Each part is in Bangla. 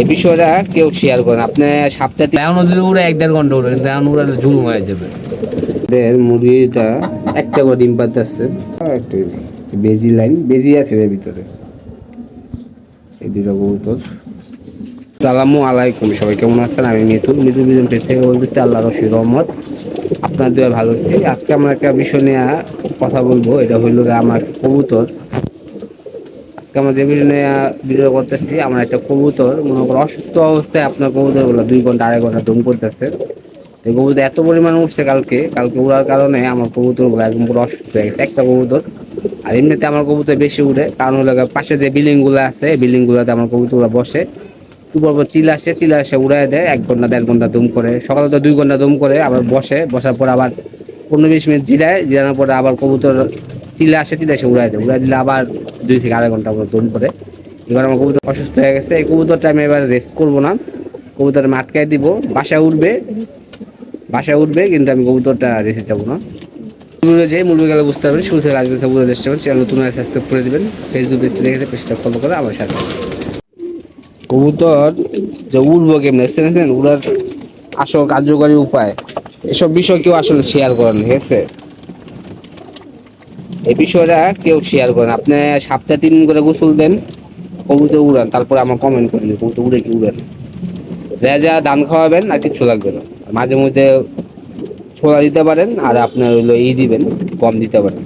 এই বিষয়টা কেউ শেয়ার করেন আপনি সপ্তাহে এখন যদি উড়ে এক দেড় ঘণ্টা উড়ে কিন্তু এখন উড়ালে ঝুলুম হয়ে যাবে। দেড় মুরগিটা একটা করে ডিম পাতে আসছে একটা বেজি লাইন বেজি আছে এর ভিতরে। এই দুটো কবুতর। সালামু আলাইকুম সবাই কেমন আছেন? আমি মিতুল। মিতুল বিজন পেজ থেকে বলতেছি আল্লাহ রশিদ রহমত। আপনার দুয়া ভালো আছি। আজকে আমরা একটা বিষয় নিয়ে কথা বলব। এটা হইল যে আমার কবুতর। আজকে আমরা যে ভিডিও ভিডিও করতেছি, আমার একটা কবুতর, মনে করো অসুস্থ অবস্থায় আপনার কবুতরগুলো দুই ঘণ্টা, আড়াই ঘণ্টা দম করতেছে এই কবুতর এত পরিমাণ উঠছে কালকে কালকে উড়ার কারণে আমার কবুতরগুলো একদম পুরো অসুস্থ হয়ে গেছে, একটা কবুতর। আর এমনিতে আমার কবুতর বেশি উড়ে, কারণ হলো পাশে যে বিল্ডিংগুলো আছে বিল্ডিং গুলোতে আমার কবুতরগুলো বসে। দুপুর পর চিল আসে চিল আসে উড়াই দেয়, এক ঘণ্টা, দেড় ঘণ্টা দম করে। সকালে তো দুই ঘণ্টা দম করে, আবার বসে, বসার পর আবার পনেরো বিশ মিনিট জিরায়, জিরানোর পরে আবার কবুতর চিলে আসে চিলে আসে উড়াই দেয়। উড়াই দিলে আবার দুই থেকে আড়াই ঘণ্টা পর দম করে এবার আমার কবুতর অসুস্থ হয়ে গেছে। এই কবুতরটা আমি এবার রেস্ট করব না। কবুতর আমি আটকায় দিব। বাসায় উঠবে। বাসায় উঠবে, কিন্তু আমি কবুতরটা রেখে যাব না। মুরগি যাই মুরগি গেলে বুঝতে পারবেন, শুরু থেকে আসবে বুঝতে চেষ্টা করবেন। চ্যানেল নতুন সাবস্ক্রাইব করে দেবেন। ফেসবুক পেজে দেখে পেজটা ফলো করে আমার সাথে কবুতর যে উড়বো কেমন? দেখছেন উড়ার আসল কার্যকরী উপায়। এসব বিষয় কেউ আসলে শেয়ার করেন, ঠিক আছে? এই বিষয়টা কেউ শেয়ার করেন আপনি সপ্তাহে তিন করে গোসল দেন, কবুতর উড়ান, তারপরে আমার কমেন্ট করেন যে কবুতর উড়ে কি উড়েন রেজা ধান খাওয়াবেন আর কিছু লাগবে না। মাঝে মধ্যে ছোলা দিতে পারেন আর আপনার হইল ই দিবেন কম দিতে পারেন।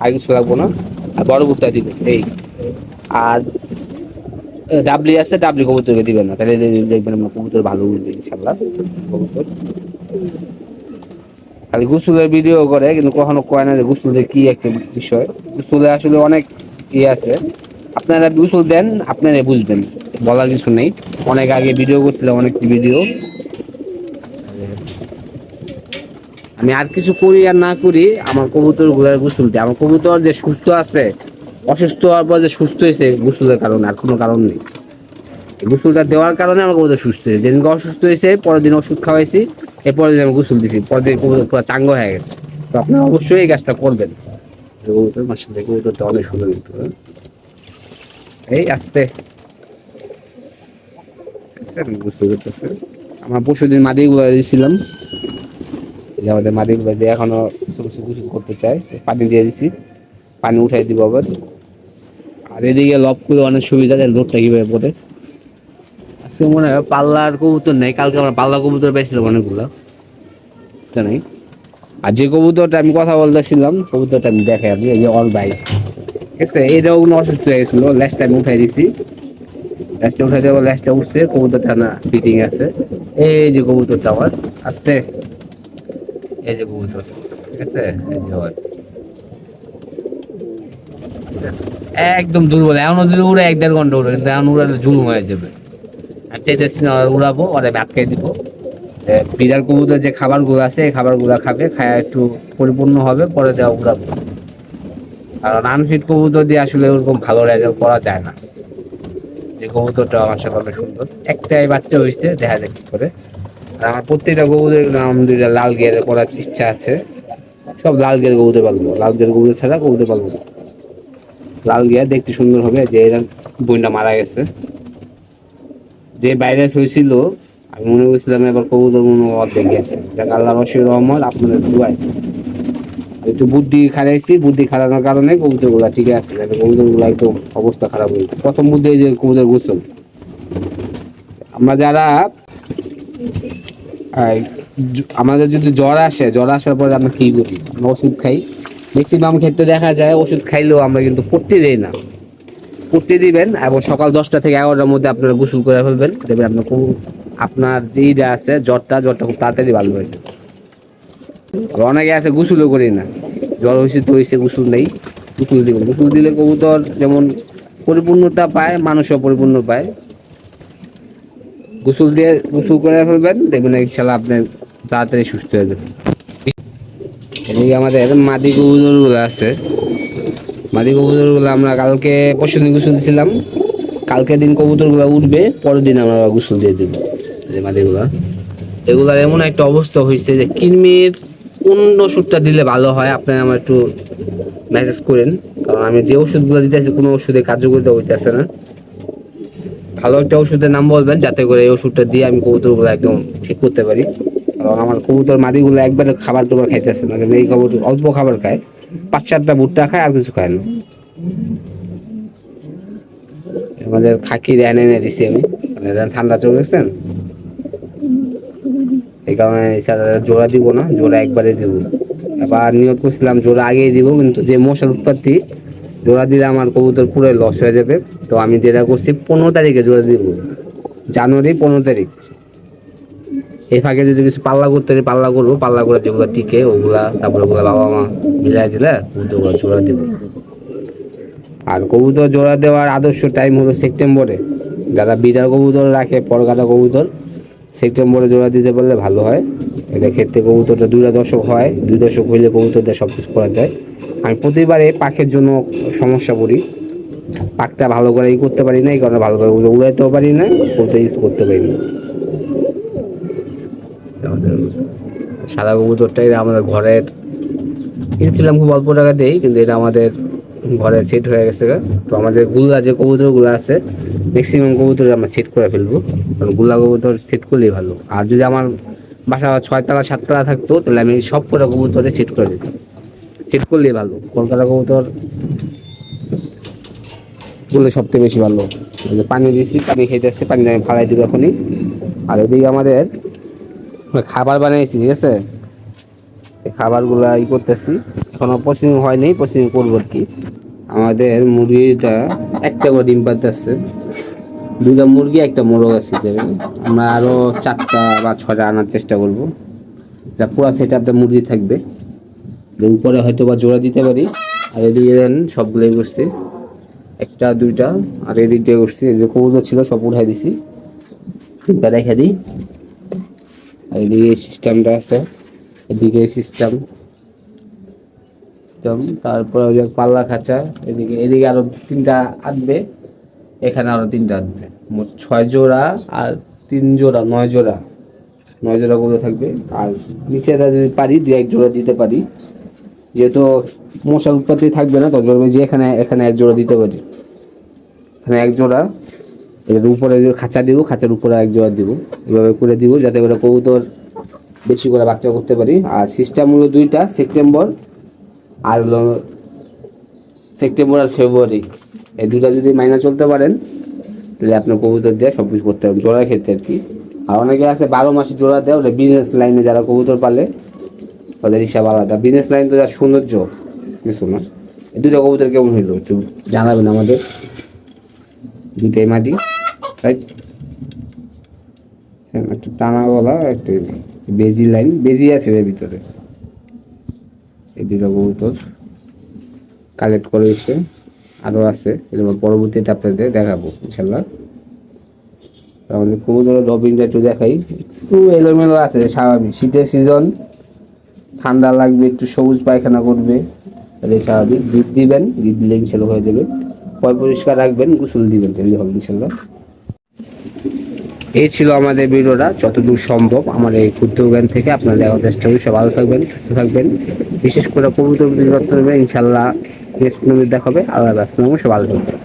আর কিছু লাগবো না। আর বড় কুর্তা দিবেন, এই। আর ডাবলি আছে, ডাবলি কবুতরকে দিবেন না। তাহলে দেখবেন আপনার কবুতর ভালো উঠবে ইনশাল্লাহ। কবুতর। খালি গুসুলের ভিডিও করে, কিন্তু কখনো কয় না যে গুসুলের কি একটা বিষয়। গুসুলে আসলে অনেক ইয়ে আছে। আপনারা গুসুল দেন, আপনারা বুঝবেন। বলার কিছু নেই। অনেক আগে ভিডিও করছিলাম, অনেক ভিডিও আমি আর কিছু করি আর না করি, আমার কবুতরগুলার গুসুল দেয় আমার কবুতর যে সুস্থ আছে, অসুস্থ হওয়ার পর যে সুস্থ হয়েছে গুসুলের কারণে, আর কোনো কারণ নেই। গোসলটা দেওয়ার কারণে আমার কবুতর সুস্থ হয়েছে। যেদিনকে অসুস্থ হয়েছে, পরের দিন ওষুধ খাওয়াইছি, এরপরের দিন আমি গোসল দিছি। পরের দিন কবুতর পুরো চাঙ্গ হয়ে গেছে। তো আপনারা অবশ্যই এই কাজটা করবেন। কবুতর মাসে কবুতরটা অনেক সুন্দর কিন্তু হ্যাঁ। এই আস্তে। দেখছেন? গোসল করতেছে। আমার পরশু দিন মাদিগুলো দিয়েছিলাম এই যে আমাদের মাদিগুলো দিয়ে এখনও গোসল করতে চায়। পানি দিয়ে দিছি। পানি উঠাই দিব আবার। আর এদিকে লব করে অনেক সুবিধা দেয়, লোডটা কীভাবে পড়ে। আজকে মনে হয় পাল্লার কবুতর নেই। কালকে আমরা পাল্লা কবুতর পেয়েছিলাম অনেকগুলো। আজকে নেই আর যে কবুতরটা আমি কথা বলতেছিলাম কবুতরটা আমি দেখে আমি এই যে অল বাই ঠিক আছে? এটাও কোনো অসুস্থ হয়ে গেছিল। ল্যাসটা আমি উঠাই দিছি। ল্যাসটা উঠাই দেবো ল্যাসটা উঠছে। কবুতরটা না ফিটিং আছে। এই যে কবুতরটা আমার। আসতে। এই যে কবুতর। ঠিক আছে? এই যে। একদম দুর্বল। এখন যদি উড়ে, এক দেড় ঘণ্টা উড়ে, কিন্তু এখন উড়ালে জুলুম হয়ে যাবে। আর উড়াবো, ওরা আটকে দিব। বিড়াল কবুতর যে খাবারগুলো আছে, এই খাবারগুলো খাবে, খায় একটু পরিপূর্ণ হবে, পরে দেওয়া উড়াবো। কারণ আনফিট কবুতর দিয়ে আসলে ওরকম ভালো রেজাল্ট করা যায় না। যে কবুতরটা আমার অনেক সুন্দর। একটাই বাচ্চা হয়েছে দেখা যাক কি করে। আর আমার প্রত্যেকটা কবুতর আলহামদুলিল্লাহ লাল গিয়ারে করার ইচ্ছা আছে। সব লাল গিয়ার কবুতর পালবো। লাল গিয়ার কবুতর ছাড়া কবুতর পালবো লাল গিয়া দেখতে সুন্দর হবে, যে এর বইটা মারা গেছে। যে বাইরে হয়েছিল আমি মনে করছিলাম এবার কবুতর মনে অর্ধেক গেছে। দেখ আল্লাহ রশির রহমত, আপনাদের দুয়ায়। একটু বুদ্ধি খারাইছি বুদ্ধি খারানোর কারণে কবুতরগুলা ঠিক আছে কবুতরগুলা একদম অবস্থা খারাপ হয়েছে প্রথম বুদ্ধি যে কবুতর গোসল। আমরা যারা আমাদের যদি জ্বর আসে, জ্বর আসার পরে আমরা কি করি? আমরা ওষুধ খাই। ম্যাক্সিমাম ক্ষেত্রে দেখা যায়, ওষুধ খাইলেও আমরা কিন্তু পড়তে দেই না। পড়তে দিবেন এবং সকাল দশটা থেকে এগারোটার মধ্যে আপনারা গোসল করে ফেলবেন। দেখবেন আপনার খুব আপনার যেইটা আছে, জ্বরটা জ্বরটা খুব তাড়াতাড়ি ভালো হয়ে। যাবে অনেকে আছে গোসলও করি না। জ্বর হয়েছে তো হয়েছে গোসল নেই। গোসল দিবেন গোসল দিলে কবুতর যেমন পরিপূর্ণতা পায়, মানুষও পরিপূর্ণ পায়। গোসল দিয়ে গোসল করে ফেলবেন, দেখবেন ইনশাল্লাহ আপনি তাড়াতাড়ি সুস্থ হয়ে যাবেন। এদিকে আমাদের মাদি কবুতরগুলো আছে। মাদি কবুতরগুলো আমরা কালকে পরশু দিন গোসল দিয়েছিলাম। কালকে দিন কবুতরগুলো উঠবে, পরের দিন আমরা গোসল দিয়ে দেবো। যে মাদিগুলা। এগুলার এমন একটা অবস্থা হয়েছে যে কিনমির অন্য ওষুধটা দিলে ভালো হয় আপনি আমার একটু মেসেজ করেন। কারণ আমি যে ওষুধগুলো দিতেছি কোনো ওষুধে কার্যকরিতা হইতেছে না। ভালো একটা ওষুধের নাম বলবেন, যাতে করে এই ওষুধটা দিয়ে আমি কবুতরগুলো একদম ঠিক করতে পারি। কারণ আমার কবুতর মাদিগুলো একবারে খাবার টাবার খাইতেছে না এই কবুতর অল্প খাবার খায়। পাঁচ চারটা ভুট্টা খায়, আর কিছু খায় না। আমাদের খাকি এনে এনে দিছি আমি। মানে ঠান্ডা চলে গেছেন এই কারণে জোড়া দিব না, জোড়া একবারে দিব। এবার নিয়োগ করছিলাম, জোড়া আগেই দিব, কিন্তু যে মশার উৎপত্তি, জোড়া দিলে আমার কবুতর পুরো লস হয়ে যাবে। তো আমি যেটা করছি, পনেরো তারিখে জোড়া দিব। জানুয়ারি পনেরো তারিখ। এই ফাঁকে যদি কিছু পাল্লা করতে পাল্লা করব, পাল্লা করে যেগুলো টিকে, ওগুলা, তারপরে ওগুলো বাবা মা মিলাই দিলে কবুতরগুলো জোড়া দিব। আর কবুতর জোড়া দেওয়ার আদর্শ টাইম হলো সেপ্টেম্বরে যারা বিজার কবুতর রাখে পরকাটা কবুতর সেপ্টেম্বরে জোড়া দিতে পারলে ভালো হয়। এটা ক্ষেত্রে কবুতরটা দুইটা দশক হয়, দুই দশক হইলে কবুতরটা সব কিছু করা যায়। আমি প্রতিবারে পাখের জন্য সমস্যা পড়ি। পাকটা ভালো করে ই করতে পারি না এই কারণে ভালো করে উড়াইতেও পারি না কবুতর ইউজ করতে পারি না আমাদের সাদা কবুতরটা এটা আমাদের ঘরের কিনছিলাম খুব অল্প টাকা দিয়েই, কিন্তু এটা আমাদের ঘরে সেট হয়ে গেছে। তো আমাদেরগুলা যে কবুতরগুলো আছে ম্যাক্সিমাম কবুতর আমরা সেট করে ফেলব। কারণগুলা কবুতর সেট করলেই ভালো। আর যদি আমার বাসা ছয়তলা সাততলা থাকতো, তাহলে আমি সব কটা কবুতরে সেট করে দিতাম। সেট করলেই ভালো। কলকাতা কবুতরগুলো সবথেকে বেশি ভালো। পানি দিয়েছি, পানি খাইতেছে পানি আমি ফালাই দিব এখনই। আর এদিকে আমাদের খাবার বানাইছি, ঠিক আছে? খাবারগুলা ই করতেছি। এখনও প্রসেসিং হয়নি প্রসেসিং করব আর কি। আমাদের মুরগিটা একটা করে ডিম পারতেছে দুইটা মুরগি, একটা মোরগ আছে, যে আমরা আরও চারটা বা ছটা আনার চেষ্টা করব। যা পুরো সেট আপটা মুরগি থাকবে। উপরে হয়তো বা জোড়া দিতে পারি। আর এদিকে দেন সবগুলোই করছি। একটা, দুইটা, আর এদিক দিয়ে করছি। যে কবুতর ছিল, সব উঠাই দিছি। রেখে দিই। এদিকে সিস্টেমটা আছে। এদিকে সিস্টেম তারপরে ওই যে পাল্লা খাঁচা, এদিকে এদিকে আরও তিনটা আসবে এখানে আরও তিনটা আসবে মোট ছয় জোড়া আর তিন জোড়া, নয় জোড়া। নয় জোড়া গুলো থাকবে। আর নিচেটা যদি পারি, দু এক জোড়া দিতে পারি। যেহেতু মশার উৎপত্তি থাকবে না, তো জলবে যে এখানে এখানে এক জোড়া দিতে পারি। এখানে এক জোড়া। এর উপরে খাঁচা দিব, খাঁচার উপরে এক জোয়ার দিব। এভাবে করে দিব যাতে করে কবুতর বেশি করে বাচ্চা করতে পারি। আর সিস্টেম হলো দুইটা, সেপ্টেম্বর আর সেপ্টেম্বর আর ফেব্রুয়ারি। এই দুটা যদি মাইনা চলতে পারেন, তাহলে আপনার কবুতর দিয়ে সব কিছু করতে হবে, জোড়ার ক্ষেত্রে আর কি। আর অনেকে আছে বারো মাসে জোড়া দেয় ওটা বিজনেস লাইনে যারা কবুতর পালে, ওদের হিসাব আলাদা। বিজনেস লাইন তো যার সৌন্দর্য কিছু না? এই দুটো কবুতর কেমন হইল একটু জানাবেন আমাদের। দুটাই মাটি রাইট একটা টানা গলা, একটা বেজি লাইন, বেজি আছে এর ভিতরে। এই দুটো কবুতর কালেক্ট করে এসে আরও আছে। এরকম পরবর্তীতে আপনাদের দেখাবো ইনশাল্লাহ আমাদের কবুতরের ড্রপিংটা একটু দেখাই। একটু এলোমেলো আছে, স্বাভাবিক। শীতের সিজন ঠান্ডা লাগবে, একটু সবুজ পায়খানা করবে, তাহলে স্বাভাবিক। দুধ দিবেন, দুধ দিলে ইনশাল্লাহ হয়ে যাবে। পয় পরিষ্কার রাখবেন, গোসল দিবেন তাহলে হবে ইনশাল্লাহ এই ছিল আমাদের ভিডিওটা, যতদূর সম্ভব আমার এই ক্ষুদ্র জ্ঞান থেকে আপনারা দেখার চেষ্টা করি। সব ভালো থাকবেন, সুস্থ থাকবেন। বিশেষ করে কবুতর যত্ন নেবেন ইনশাল্লাহ নেক্সট দেখা হবে। আল্লাহ আসসালাম সব ভালো থাকবেন।